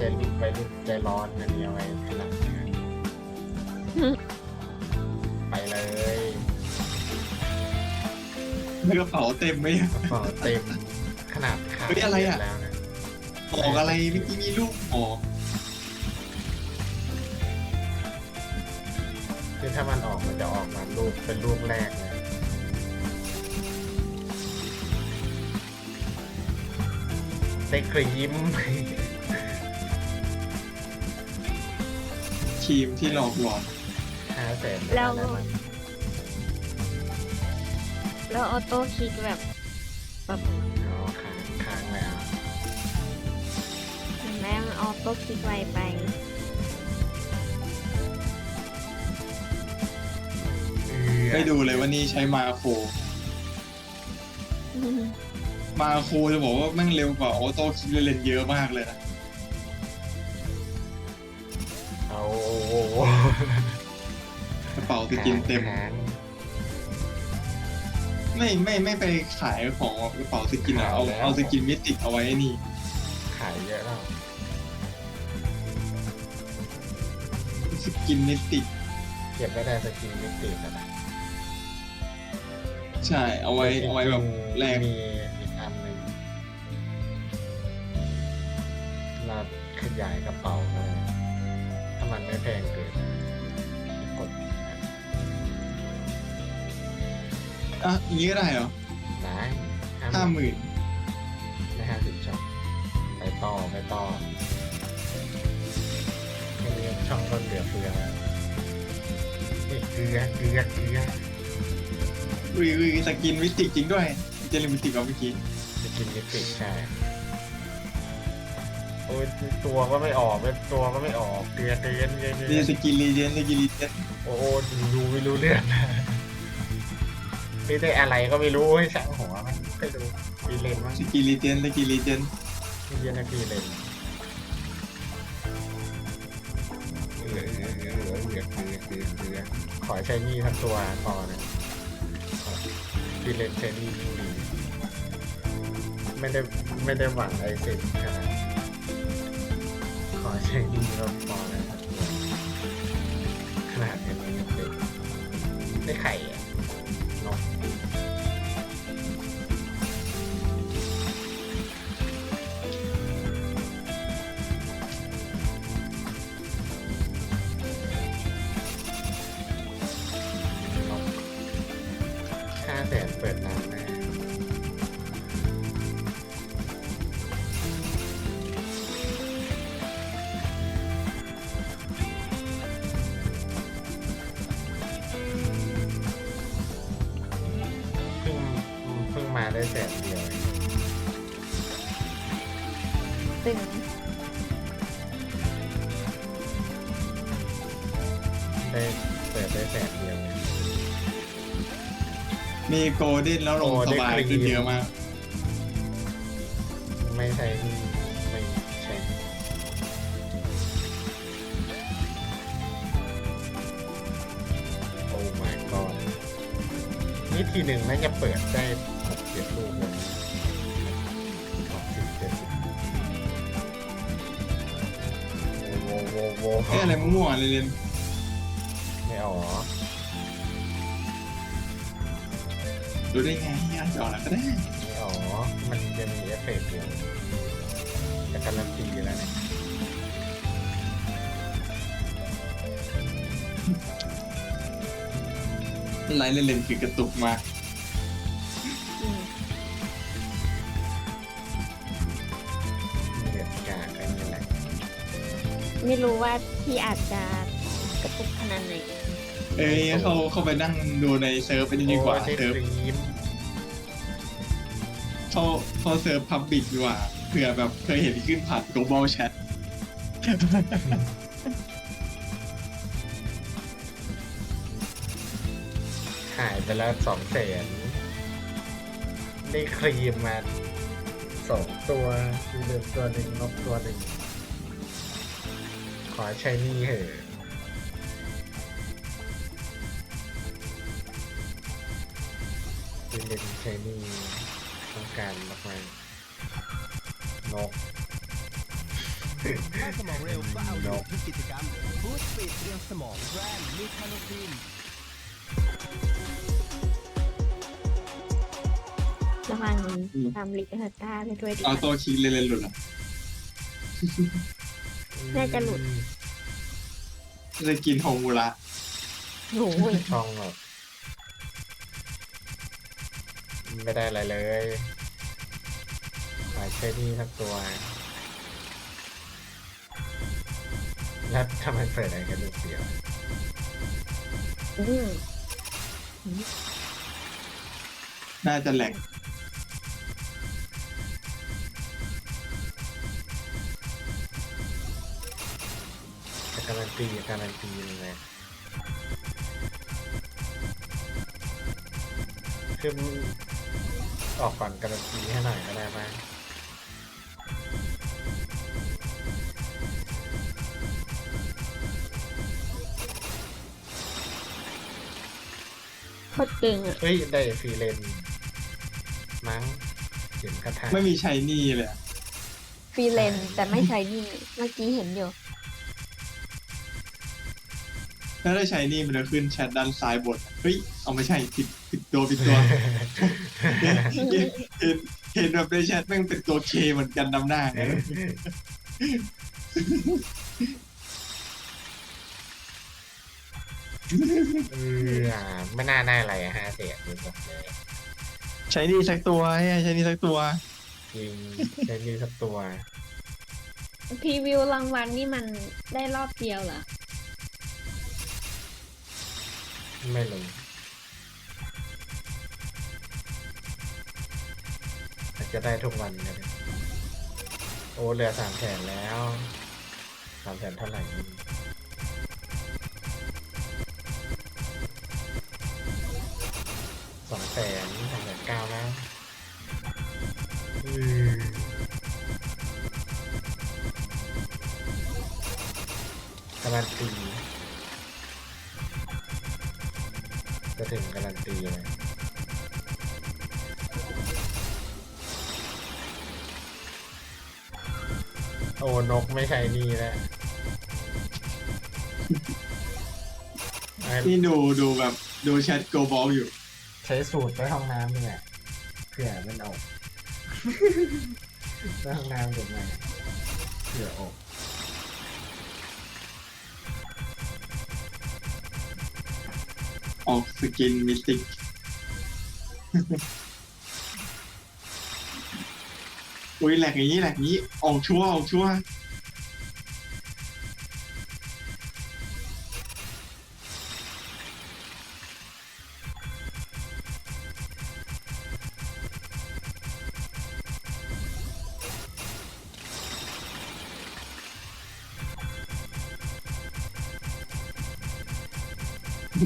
ใจรุ่นไปรุ่นใจร้อนอันนี้เอาไว้ขนาดนี้ไปเลยกระเป๋าเต็มไหม กระเป๋าเต็มขนาดขาเฮ้ยอะไรอะ แล้วนะออกอะไรเมื่อกี้มีรูปออกคือถ้ามันออกมันจะออกมารูปเป็นรูปแรกเลยได้ครีม ครีมที่หลอกหลอนห้าแสนแล้วได้มั้งแล้วออโต้คลิกแบบแบบอ๋อค้างค้างเลยอะเห็นไหมมันออโต้คลิกไวไปไม่ดูเลยว่านี่ใช้มาโครมาโครจะบอกว่าแม่งเร็วกว่าออโต้คิดเลนเยอะมากเลยนะ เอากระเป๋าสกินเต็มค้างไม่ไม่ไม่ไปขายของกระเป๋าสกินอะเอาขายแล้วเอาสกินมิติกเอาไว้นี่ ขายเยอะแล้วสกินมิติกเก็บไม่ได้สกินมิตินะใช่เอาไว้เอาไว้แบบแรกมีอีกอันหนึ่งเราขยายกระเป๋าเลย ถ้ามันไม่แพงเกินกดอะอย่างนี้ก็ได้เหรอได้ห้าหมื่นไม่ห้าสิบช่องไปต่อไปต่อแค่นี้ช่องก็เหลือเฟือแล้วนี่เกลือเกลือเกลืออุ้ยอุ้ยสกินมิติกจริงด้วยเจลิมิติกเอาเมื่อกี้จะกินมิติใช่ โอ้ยตัวก็ไม่ออกเป็นตัวก็ไม่ออกเกลือเกลือเกลือเกลืนี่อสกินรีเจนสกินรีเจนโอ้โหดูไม่รู้เรื่องไม่ได้อะไรก็ไม่รู้ให้ช่างหัวมันไปดูพีเลนมั้งสกินรีเจนสกินรีเจนมีเยอะนะพีเลนเหลือเหลือเหลือเหลือเหลือเกลือเกลือเกลือขอใช้นี่ทั้งตัวพอนะพีเลนใช้นี่ดีไม่ได้ไม่ได้หวังไอเซนขนาดนั้นข อใช้นี่ก็พอแล้วครับขนาดนี้ยังเป็นไม่ไข่อะนก ได้แสนเดียวเองตึงได้เปิดได้แสนเดียวเองมีโกลเด้นแล้วลงโอ้สได้บายครีมขึ้นเยอะมาก ไม่ใช่นี่ไม่ใช่โอ้ my god นี่ทีหนึ่งน่าจะเปิดได้หก เจ็ดลูกเลยหกสิบเจ็ดสิบโว้โว้โว้เอ้ยอะไรมั่วๆเลยเรียนไม่ออกดูได้ไงอาจจะออกแล้วก็ได้ไม่ออกมันจะมีเอฟเฟกต์อยู่แต่การันตีแล้วเนี่ยไลน์เล่นๆคือกระตุกมาก ไม่รู้ว่าพี่อาจจะกระตุกขนาดไหนเอ้ยเขาเขาไปนั่งดูในเซิร์ฟเป็นดีกว่าโอ้ใช่เซิร์ฟครีมเขาเขาเซิร์ฟพับบิกดีกว่าเผื่อแบบเคยเห็นขึ้นผ่าน global chat หายไปแล้วสองแสนได้ครีมมาสองตัวมีเดือตัวหนึ่งนกตัวหนึ่งข อใช้นี่เหอะคือเล่นใช้นี่ต้องการมากๆนกถ้าสมองเร็วก็เอาอยู่ทุกกิจกรรมบูสต์สปีดเรียงสมองแบรนด์มีคาโนฟินระวังทำลิกเฮอร์ต้าไปด้วยดีกเอาตัวคิงเล่นๆหลุดอะ น่าจะหลุดจะกินโฮมูระโอ้ยช่องแบบไม่ได้อะไรเลยขอใช้นี่สักตัวแล้วทำไมเปิดอะไรกันลูกเดียวอืมน่าจะแหลก ตีการันตีเลยนะคือออกก่อนการันตีให้หน่อยก็ได้ไหมโคตรเก่งอะ เฮ้ย ได้ฟรีเลนมั้งเห็นกระทะไม่มีใช้นี่เลยอะ ฟรีเลนแต่ไม่ใช้นี่ เมื่อกี้เห็นอยู่ ถ้าได้ใช้นี่มันจะขึ้นแชทด้านซ้ายบนเฮ้ยเอาไม่ใช่ผิดผิดตัวผิดตัวเห็นเห็นเห็นเห็นแบบในแชทแม่งเป็นตัวเคเหมือนกันนำหน้าไงเออไม่น่าได้อะไรอะฮะเสียดูแบบเลยใช้นี่สักตัวให้ใช้นี่สักตัวจริงใช้นี่สักตัว พรีวิวรางวัลนี่มันได้รอบเดียวเหรอ ไม่ลงอาจจะได้ทุกวันก็ได้โอ้เหลือสามแสนแล้วสามแสนเท่าไหร่ โอ้นกไม่ใช่นี่แล้วไอ้นี่ดูดูแบบดูแชทโกบอลอยู่ ใช้สูตรไปห้องน้ำเนี่ยเผื่อมันออกไปห้องน้ำถูกไหมเผื่อออกออกสกินมิติก อุ้ยแหลกอย่างนี้แหลกอย่างนี้ออกชั่วออกชั่ว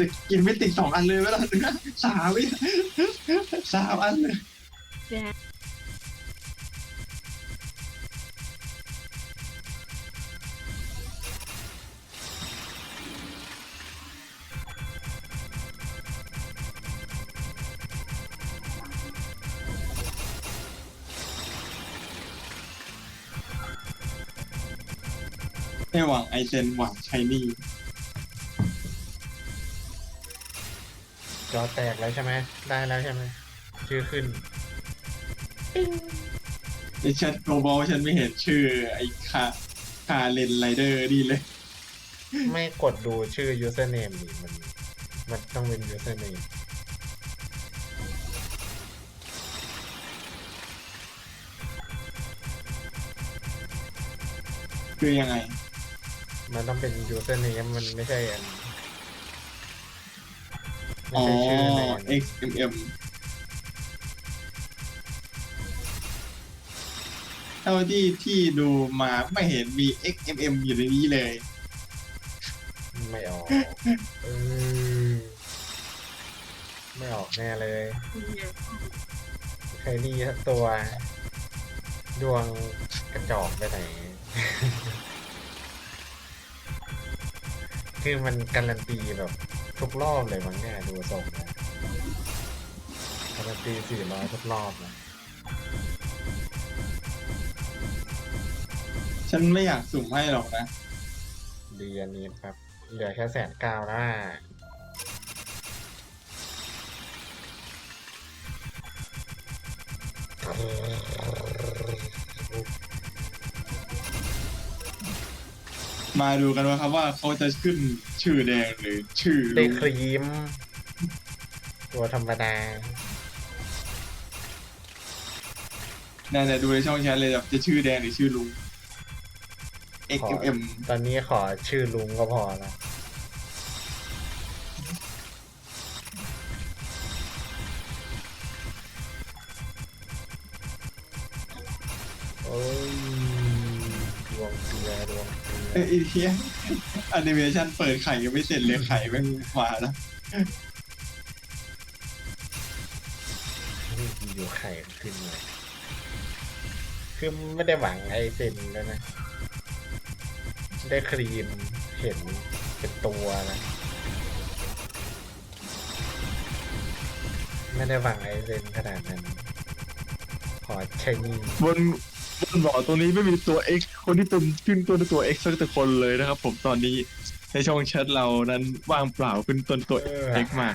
จะกินไม่ติดสองอันเลยเวลาเนื้อสามวิสามอันเลย ไม่หวังไอเซนหวังใช้นี่จอแตกแล้วใช่ไหม ได้แล้วใช่ไหม ชื่อขึ้นในแชทโกลบอลฉันไม่เห็นชื่อ ไอ้คาคาเลนไรเดอร์นี่เลย ไม่กดดูชื่อ username ดิมัน มันต้องเป็น username คือยังไง มันต้องเป็น username มันไม่ใช่อันไม่อ๋อ ใช่ชื่อในอัน XMM เท่าที่ที่ดูมาไม่เห็นมี XMM อยู่ในนี้เลย ไม่ออกเออไม่ออกแน่เลย ใครนี่สักตัว ดวงกระจอกไปไหน คือมันการันตีแบบทุกรอบเลยมั้งเนี่ยดูทรงนะการันตีสี่ร้อยทุกรอบนะฉันไม่อยากสุ่มให้หรอกนะดีอันนี้ครับ เหลือแค่แสนเก้าแล้วอะ มาดูกันว่าครับว่าเขาจะขึ้นชื่อแดงหรือชื่อได้ลุงครีม ตัวธรรมดา น่าจะดูในช่องแชทเลยแบบจะชื่อแดงหรือชื่อลุงขอ XMM ตอนนี้ขอชื่อลุงก็พอแล้ว ไอ้เทียแอนิเมชันเปิดไข่ยังไม่เสร็จเลยไข่แม่งมาแล้วนี่อยู่ไข่ขึ้นเลยคือไม่ได้หวังไอเซนแล้วนะ ได้ครีมเห็นเป็นตัวนะ ไม่ได้หวังไอเซนขนาดนั้น ขอใช้นี่บนบนบ่อตรงนี้ไม่มีตัว X คนที่เป็นขึ้นต้นด้วยตัว X สักแต่คนเลยนะครับ ผมตอนนี้ในช่องแชทเรานั้นว่างเปล่าขึ้นต้นตัว X มาก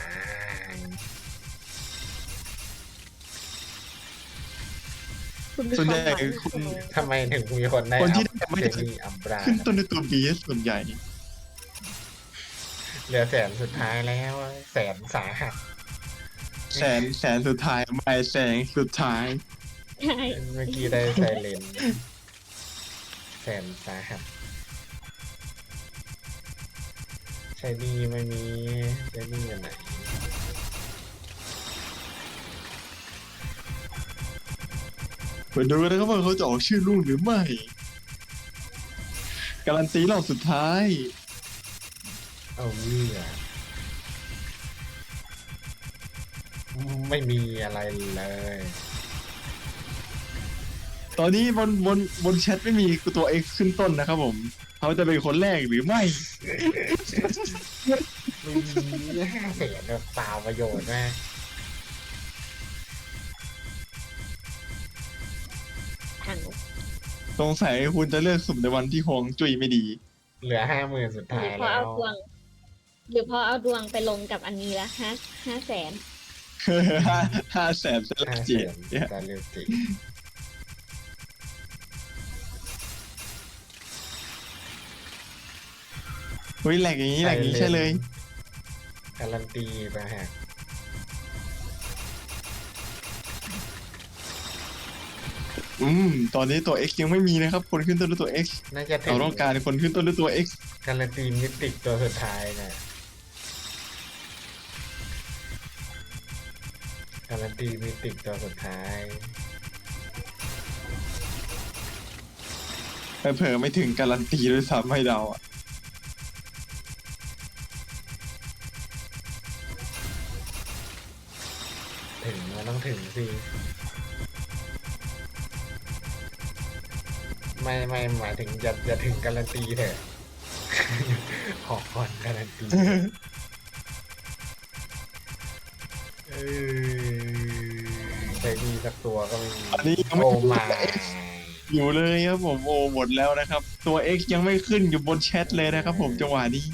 คุณมีส่วนใหญ่ความหวังคุณเสมอทำไมถึงมีคนได้คนที่อัพไม่ได้เซนี่อัมบราขึ้นต้นด้วยตัว B ส่วนใหญ่ เหลือแสนสุดท้ายแล้ว แสนสาหัสแสนแสนสุดท้ายไม่แสงสุดท้าย ใช่ เมื่อกี้ได้ไซเลนแสนสาหัสใช้ดีไม่มีใช้ดีอันไหนมาดูกันนะครับว่าเขาจะออกชื่อลุงหรือไม่การันตีรอบสุดท้าย เอาเรื่องไม่มีอะไรเลย ตอนนี้บนบนบนแชทไม่มีตัว X ขึ้นต้นนะครับผม เขาจะเป็นคนแรกหรือไม่ไม่มีห้าแสนแบบเปล่าประโยชน์มากถังสงสัยคุณจะเลือกสุ่มในวันที่ฮวงจุ้ยไม่ดี เหลือห้าหมื่นสุดหรืท้าอยพอแล้เอาว ดวง หรือพอเอาดวงไปลงกับอันนี้ละห้าห้าแสนห้าห้าแสนสลัห้าบแสจีนจะเร็วจริง เฮ้ยแหลกอย่างนี้แหลกอย่างนี้ใช่เลย การันตีไปฮะอืม ตอนนี้ตัว X ยังไม่มีนะครับ คนขึ้นต้นด้วยตัว X น่าจะถึเรางต้องการคนขึ้นต้นด้วยตัว X การันตีมิติกตัวสุดท้ายนะการันตีมิติกตัวสุดท้ายเผลอๆไม่ถึงการันตีด้วยซ้ำให้เราอะ ถึงสิไม่ไม่หมายถึงอย่าอย่าถึงการันตีเถอะ ขอก่อนการันตีเออใจดีสักตัวก็ไม่มีอันนี้ยังไม่ โอ้ถึงมาตัว X อยู่เลยครับผมโอ้หมดแล้วนะครับ ตัว X ยังไม่ขึ้นอยู่บนแชทเลยนะครับผมจังหวะนี้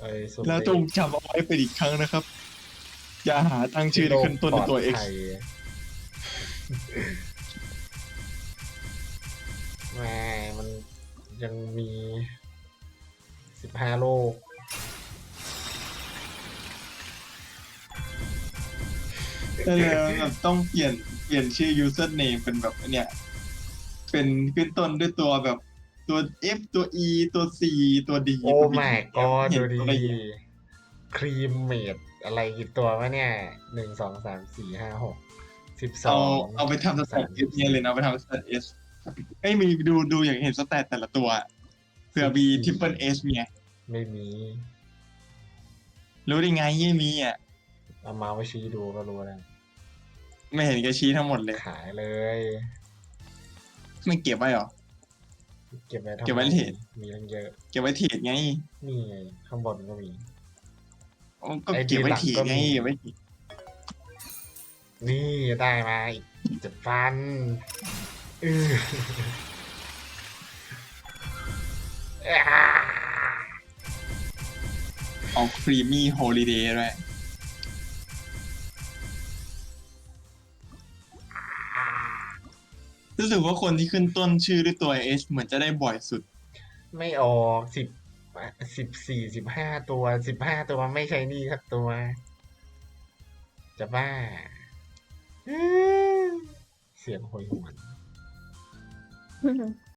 เอ้ยสุดแล้วจงจำเอาไว้เป็นอีกครั้งนะครับ อย่าหาตั้งชื่อที่ขึ้นต้นด้วยตัว X ปลอดภัยไม่มันยังมีสิบห้าโลกแต่แล้วแบบต้องเปลี่ยนเปลี่ยนชื่อ username เป็นแบบเนี่ยเป็นขึ้นต้นด้วยตัวแบบตัว F ตัว E ตัว C ตัว D โอ้ตัว B ไม่ก็เห็ดูนดีตัวละเอียดครีมเมด อะไรกี่ตัววะเนี่ยหนึ่งสองสามสี่ห้าหกสิบสอเอางเอาไปทำสแตท S เนี่ยเลยนะเอาไปทำสแตท S ไอ้ยมีดูดูอย่างเห็นสแตทแต่ละตัวเผื่อมี triple S เนี่ยไม่มีรู้ได้ไงยี่มีอะ เอามาไว้ชี้ดูก็รู้แล้วไม่เห็นแกชี้ทั้งหมดเลย ขายเลย ไม่เก็บไว้หรอ เก็บไว้ทำเก็บไว้เทรดมีตั้งเยอะ เก็บไว้เทรดไง นี่ไงข้างบนก็มีโอ้ ก็ไอ้เก็บไว้ที่เทรหลัดงก็ไงมีเก็บไว้เทรดนี่ได้มาอีกเจ็ดพันเอออ่าออกครีมมี่โฮลิเดย์ด้วยรู้สึกว่าคนที่ขึ้นต้นชื่อด้วยตัว S เหมือนจะได้บ่อยสุด ไม่ออกสิบ สิบสี่สิบห้าตัวสิบห้าตัวไม่ใช่นี่สักตัว จะบ้า เสียงโหยหวน